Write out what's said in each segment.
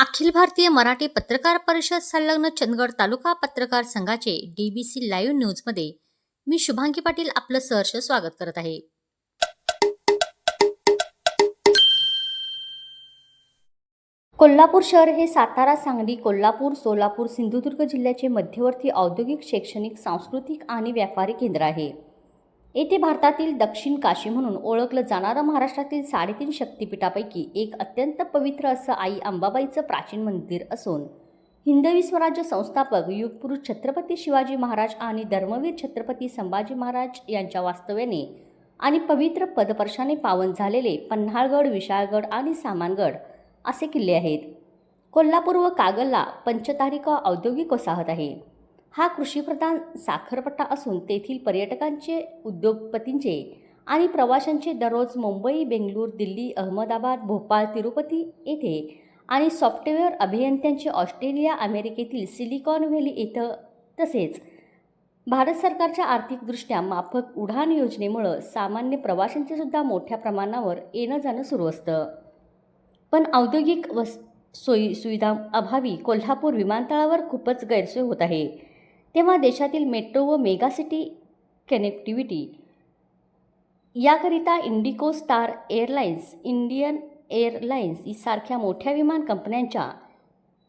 अखिल भारतीय मराठी पत्रकार परिषद संलग्न चंदगड तालुका पत्रकार संघाचे डीबीसी लाईव्ह न्यूजमध्ये मी शुभांगी पाटील आपलं सहर्ष स्वागत करत आहे. कोल्हापूर शहर हे सातारा सांगली कोल्हापूर सोलापूर सिंधुदुर्ग जिल्ह्याचे मध्यवर्ती औद्योगिक शैक्षणिक सांस्कृतिक आणि व्यापारी केंद्र आहे. येथे भारतातील दक्षिण काशी म्हणून ओळखलं जाणारं महाराष्ट्रातील साडेतीन शक्तिपीठापैकी एक अत्यंत पवित्र असं आई अंबाबाईचं प्राचीन मंदिर असून हिंदवी स्वराज्य संस्थापक युगपुरुष छत्रपती शिवाजी महाराज आणि धर्मवीर छत्रपती संभाजी महाराज यांच्या वास्तव्याने आणि पवित्र पदपर्शाने पावन झालेले पन्हाळगड विशाळगड आणि सामानगड असे किल्ले आहेत. कोल्हापूर व कागलला पंचतारिका औद्योगिक वसाहत आहे. हा कृषीप्रधान साखरपट्टा असून तेथील पर्यटकांचे उद्योगपतींचे आणि प्रवाशांचे दररोज मुंबई बेंगळूर दिल्ली अहमदाबाद भोपाळ तिरुपती येथे आणि सॉफ्टवेअर अभियंत्यांचे ऑस्ट्रेलिया अमेरिकेतील सिलिकॉन व्हॅली येथं तसेच भारत सरकारच्या आर्थिकदृष्ट्या माफक उडान योजनेमुळं सामान्य प्रवाशांचे सुद्धा मोठ्या प्रमाणावर येणं जाणं सुरू असतं. पण औद्योगिक वस सोयी सुविधा अभावी कोल्हापूर विमानतळावर खूपच गैरसोय होत आहे. तेव्हा देशातील मेट्रो व मेगासिटी कनेक्टिव्हिटी याकरिता IndiGo star airlines Indian airlines सारख्या मोठ्या विमान कंपन्यांच्या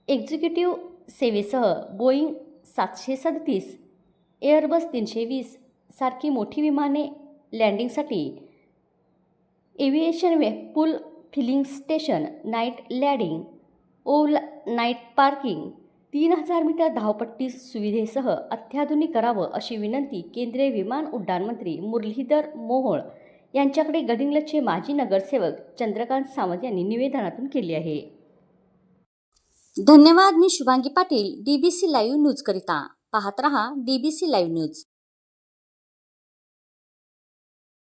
एक्झिक्युटिव्ह सेवेसह बोईंग सातशे सदतीस एअरबस तीनशे वीस सारखी मोठी विमाने लँडिंगसाठी aviation वेपूल filling station night landing all night parking तीन हजार मीटर धावपट्टी सुविधेसह अत्याधुनिक करावं अशी विनंती केंद्रीय विमान उड्डाण मंत्री मुरलीधर मोहोळ यांच्याकडे गडिंगलचे माजी नगरसेवक चंद्रकांत सावंत यांनी निवेदनातून केली आहे. धन्यवाद मी Shubhangi Patil DBC live news करिता. पाहत रहा डीबीसी लाईव्ह न्यूज